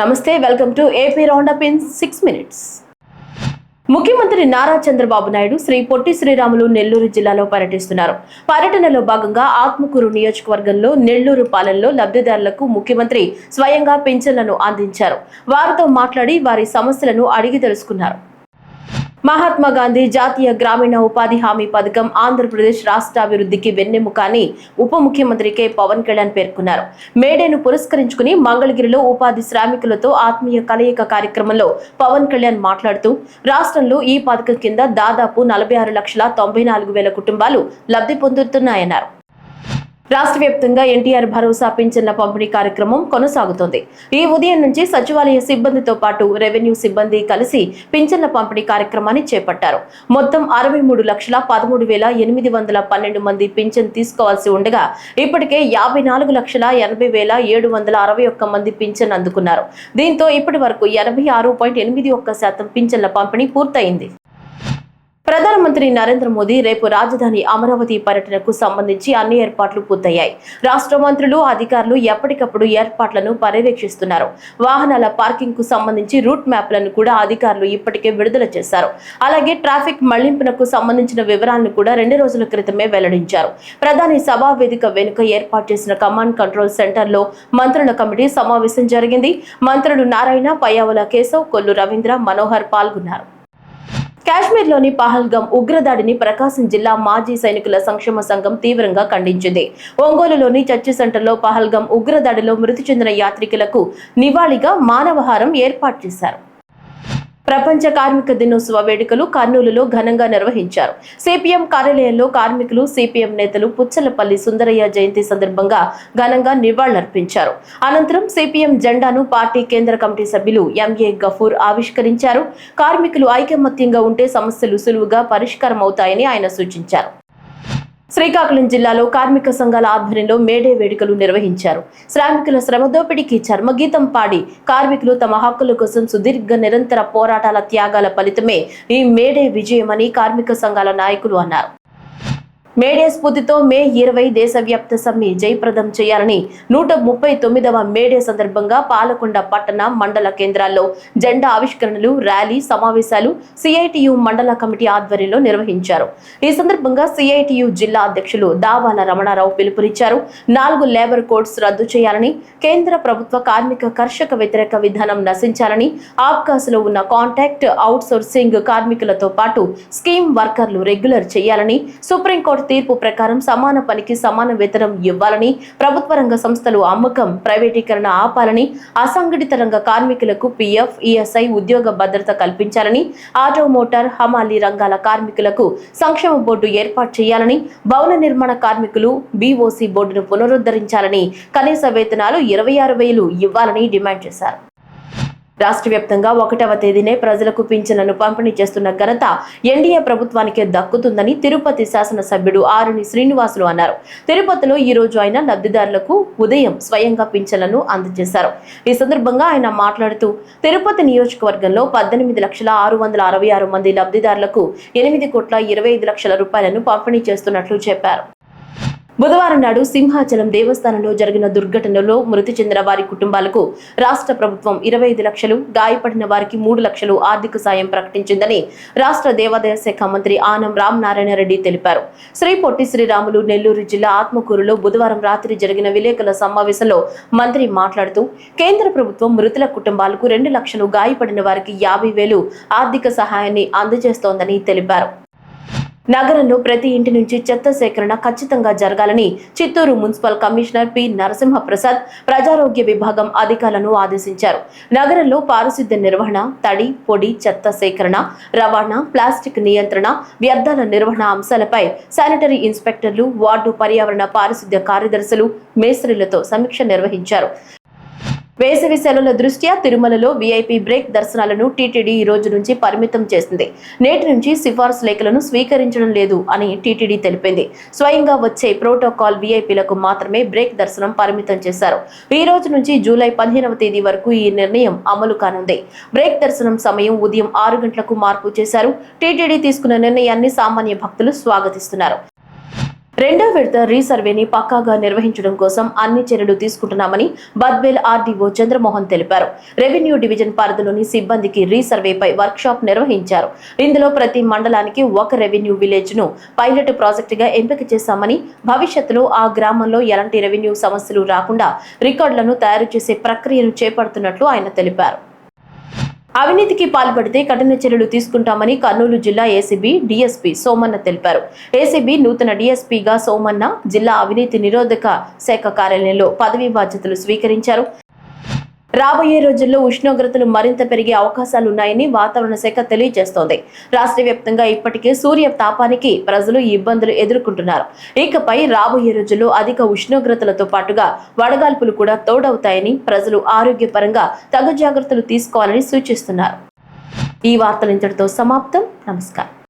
నమస్తే welcome to AP roundup in six minutes. ముఖ్యమంత్రి నారా చంద్రబాబు నాయుడు శ్రీ పొట్టి శ్రీరాములు నెల్లూరు జిల్లాలో పర్యటిస్తున్నారు. పర్యటనలో భాగంగా ఆత్మకూరు నియోజకవర్గంలో నెల్లూరు పాలెంలో లబ్ధిదారులకు ముఖ్యమంత్రి స్వయంగా పింఛన్లను అందించారు. వారితో మాట్లాడి వారి సమస్యలను అడిగి తెలుసుకున్నారు. మహాత్మా గాంధీ జాతీయ గ్రామీణ ఉపాధి హామీ పథకం ఆంధ్రప్రదేశ్ రాష్ట్రాభివృద్ధికి వెన్నెముక అని ఉప ముఖ్యమంత్రి కె. పవన్ కళ్యాణ్ పేర్కొన్నారు. మేడేను పురస్కరించుకుని మంగళగిరిలో ఉపాధి శ్రామికులతో ఆత్మీయ కలయిక కార్యక్రమంలో పవన్ కళ్యాణ్ మాట్లాడుతూ రాష్ట్రంలో ఈ పథకం కింద దాదాపు నలభై ఆరు లక్షల తొంభై నాలుగు వేల కుటుంబాలు లబ్ధి పొందుతున్నాయన్నారు. రాష్ట్ర వ్యాప్తంగా ఎన్టీఆర్ భరోసా పింఛన్ల పంపిణీ కార్యక్రమం కొనసాగుతోంది. ఈ ఉదయం నుంచి సచివాలయ సిబ్బందితో పాటు రెవెన్యూ సిబ్బంది కలిసి పింఛన్ల పంపిణీ కార్యక్రమాన్ని చేపట్టారు. మొత్తం అరవై మూడు లక్షల పదమూడు వేల ఎనిమిది వందల పన్నెండు మంది పింఛన్ తీసుకోవాల్సి ఉండగా ఇప్పటికే యాభై నాలుగు లక్షల ఎనభై వేల ఏడు వందల అరవై ఒక్క మంది పింఛన్ అందుకున్నారు. దీంతో ఇప్పటి వరకు ఎనభై ఆరు పాయింట్ ఎనిమిది ఒక్క శాతం పింఛన్ల పంపిణీ పూర్తయింది. ప్రధానమంత్రి నరేంద్ర మోదీ రేపు రాజధాని అమరావతి పర్యటనకు సంబంధించి అన్ని ఏర్పాట్లు పూర్తయ్యాయి. రాష్ట్ర మంత్రులు అధికారులు ఎప్పటికప్పుడు ఏర్పాట్లను పర్యవేక్షిస్తున్నారు. వాహనాల పార్కింగ్కు సంబంధించి రూట్ మ్యాప్లను కూడా అధికారులు ఇప్పటికే విడుదల చేశారు. అలాగే ట్రాఫిక్ మళ్ళింపునకు సంబంధించిన వివరాలను కూడా రెండు రోజుల క్రితమే వెల్లడించారు. ప్రధాని సభా వేదిక వెనుక ఏర్పాటు చేసిన కమాండ్ కంట్రోల్ సెంటర్లో మంత్రుల కమిటీ సమావేశం జరిగింది. మంత్రులు నారాయణ పయ్యావుల కేశవ్ కొల్లు రవీంద్ర మనోహర్ పాల్గొన్నారు. కాశ్మీర్లోని పహల్గం ఉగ్రదాడిని ప్రకాశం జిల్లా మాజీ సైనికుల సంక్షేమ సంఘం తీవ్రంగా ఖండించింది. ఒంగోలులోని చర్చి సెంటర్లో పహల్గం ఉగ్రదాడిలో మృతి చెందిన యాత్రికులకు నివాళిగా మానవహారం ఏర్పాటు చేశారు. ప్రపంచ కార్మిక దినోత్సవ వేడుకలు కర్నూలులో ఘనంగా నిర్వహించారు. సిపిఎం కార్యాలయంలో కార్మికులు సిపిఎం నేతలు పుచ్చలపల్లి సుందరయ్య జయంతి సందర్భంగా ఘనంగా నివాళులర్పించారు. అనంతరం సిపిఎం జెండాను పార్టీ కేంద్ర కమిటీ సభ్యులు ఎంఏ గఫూర్ ఆవిష్కరించారు. కార్మికులు ఐకమత్యంగా ఉంటే సమస్యలు సులువుగా పరిష్కారం అవుతాయని ఆయన సూచించారు. శ్రీకాకుళం జిల్లాలో కార్మిక సంఘాల ఆధ్వర్యంలో మేడే వేడుకలు నిర్వహించారు. శ్రామికుల శ్రమదోపిడికి చర్మగీతం పాడి కార్మికులు తమ హక్కుల కోసం సుదీర్ఘ నిరంతర పోరాటాల త్యాగాల ఫలితమే ఈ మేడే విజయమని కార్మిక సంఘాల నాయకులు అన్నారు. మేడే స్ఫూర్తితో మే ఇరవై దేశవ్యాప్త సమ్మె జయప్రదం చేయాలని నూట ముప్పై తొమ్మిదవ మేడే సందర్భంగా పాలకొండ పట్టణ మండల కేంద్రాల్లో జెండా ఆవిష్కరణలు ర్యాలీ సమావేశాలు సిఐటియు మండల కమిటీ ఆధ్వర్యంలో నిర్వహించారు. ఈ సందర్భంగా సిఐటియు జిల్లా అధ్యక్షులు దావాల రమణారావు పిలుపునిచ్చారు. నాలుగు లేబర్ కోడ్స్ రద్దు చేయాలని కేంద్ర ప్రభుత్వ కార్మిక కర్షక వ్యతిరేక విధానం నశించాలని ఆబ్కాస్లో ఉన్న కాంటాక్ట్ అవుట్ సోర్సింగ్ కార్మికులతో పాటు స్కీమ్ వర్కర్లు రెగ్యులర్ చేయాలని సుప్రీంకోర్టు తీర్పు ప్రకారం సమాన పనికి సమాన వేతనం ఇవ్వాలని ప్రభుత్వ రంగ సంస్థలు అమ్మకం ప్రైవేటీకరణ ఆపాలని అసంఘటిత రంగ కార్మికులకు పీఎఫ్ ఈఎస్ఐ ఉద్యోగ భద్రత కల్పించాలని ఆటో మోటార్ హమాలీ రంగాల కార్మికులకు సంక్షేమ బోర్డు ఏర్పాటు చేయాలని భవన నిర్మాణ కార్మికులు బీఓసీ బోర్డును పునరుద్ధరించాలని కనీస వేతనాలు ఇరవై ఆరు వేలు ఇవ్వాలని డిమాండ్ చేశారు. రాష్ట్ర వ్యాప్తంగా ఒకటవ తేదీనే ప్రజలకు పింఛన్లను పంపిణీ చేస్తున్న ఘనత ఎన్డీఏ ప్రభుత్వానికే దక్కుతుందని తిరుపతి శాసనసభ్యుడు ఆరుని శ్రీనివాసులు అన్నారు. తిరుపతిలో ఈ రోజు ఆయన లబ్ధిదారులకు ఉదయం స్వయంగా పింఛన్లను అందజేశారు. ఈ సందర్భంగా ఆయన మాట్లాడుతూ తిరుపతి నియోజకవర్గంలో పద్దెనిమిది లక్షల ఆరు వందల అరవై ఆరు మంది లబ్ధిదారులకు ఎనిమిది కోట్ల ఇరవై ఐదు లక్షల రూపాయలను పంపిణీ చేస్తున్నట్లు చెప్పారు. బుధవారం నాడు సింహాచలం దేవస్థానంలో జరిగిన దుర్ఘటనలో మృతి చెందిన వారి కుటుంబాలకు రాష్ట్ర ప్రభుత్వం ఇరవై ఐదు లక్షలు గాయపడిన వారికి మూడు లక్షలు ఆర్థిక సాయం ప్రకటించిందని రాష్ట్ర దేవాదాయ శాఖ మంత్రి ఆనం రామనారాయణ రెడ్డి తెలిపారు. శ్రీ పొట్టి శ్రీరాములు నెల్లూరు జిల్లా ఆత్మకూరులో బుధవారం రాత్రి జరిగిన విలేకరుల సమావేశంలో మంత్రి మాట్లాడుతూ కేంద్ర ప్రభుత్వం మృతుల కుటుంబాలకు రెండు లక్షలు గాయపడిన వారికి యాభై వేలు ఆర్థిక సహాయాన్ని అందజేస్తోందని తెలిపారు. నగరంలో ప్రతి ఇంటి నుంచి చెత్త సేకరణ ఖచ్చితంగా జరగాలని Chittoor municipal commissioner P Narasimhaprasad ప్రజారోగ్య విభాగం అధికారులను ఆదేశించారు. నగరంలో పారిశుద్ధ్య నిర్వహణ తడి పొడి చెత్త సేకరణ రవాణా ప్లాస్టిక్ నియంత్రణ వ్యర్థాల నిర్వహణ అంశాలపై శానిటరీ ఇన్స్పెక్టర్లు వార్డు పర్యావరణ పారిశుద్ధ్య కార్యదర్శులు మేస్త్రీలతో సమీక్ష నిర్వహించారు. వేసవి సెలవుల దృష్ట్యా తిరుమలలో వీఐపీ బ్రేక్ దర్శనాలను టీటీడీ ఈ రోజు నుంచి పరిమితం చేసింది. నేటి నుంచి సిఫార్సు లేఖలను స్వీకరించడం లేదు అని టీటీడీ తెలిపింది. స్వయంగా వచ్చే ప్రోటోకాల్ వీఐపీలకు మాత్రమే బ్రేక్ దర్శనం పరిమితం చేశారు. ఈ రోజు నుంచి జూలై పదిహేనవ తేదీ వరకు ఈ నిర్ణయం అమలు కానుంది. బ్రేక్ దర్శనం సమయం ఉదయం ఆరు గంటలకు మార్పు చేశారు. టీటీడీ తీసుకున్న నిర్ణయాన్ని సామాన్య భక్తులు స్వాగతిస్తున్నారు. రెండో విడత రీసర్వేని పక్కాగా నిర్వహించడం కోసం అన్ని చర్యలు తీసుకుంటున్నామని బద్వేల్ ఆర్డీఓ చంద్రమోహన్ తెలిపారు. రెవెన్యూ డివిజన్ పరిధిలోని సిబ్బందికి రీసర్వేపై వర్క్షాప్ నిర్వహించారు. ఇందులో ప్రతి మండలానికి ఒక రెవెన్యూ విలేజ్ను పైలట్ ప్రాజెక్టుగా ఎంపిక చేశామని భవిష్యత్తులో ఆ గ్రామంలో ఎలాంటి రెవెన్యూ సమస్యలు రాకుండా రికార్డులను తయారు చేసే ప్రక్రియను చేపడుతున్నట్లు ఆయన తెలిపారు. అవినీతికి పాల్పడితే కఠిన చర్యలు తీసుకుంటామని కర్నూలు జిల్లా ఏసీబీ డీఎస్పీ సోమన్న తెలిపారు. ఏసీబీ నూతన డీఎస్పీగా సోమన్న జిల్లా అవినీతి నిరోధక శాఖ కార్యాలయంలో పదవీ బాధ్యతలు స్వీకరించారు. రాబోయే రోజుల్లో ఉష్ణోగ్రతలు మరింత పెరిగే అవకాశాలు ఉన్నాయని వాతావరణ శాఖ తెలియజేస్తోంది. రాష్ట్ర వ్యాప్తంగా ఇప్పటికే సూర్య తాపానికి ప్రజలు ఈ ఇబ్బందులు ఎదుర్కొంటున్నారు. ఇకపై రాబోయే రోజుల్లో అధిక ఉష్ణోగ్రతలతో పాటుగా వడగాల్పులు కూడా తోడవుతాయని ప్రజలు ఆరోగ్యపరంగా తగు జాగ్రత్తలు తీసుకోవాలని సూచిస్తున్నారు. ఈ వార్తలు ఇంతటితో సమాప్తం. నమస్కారం.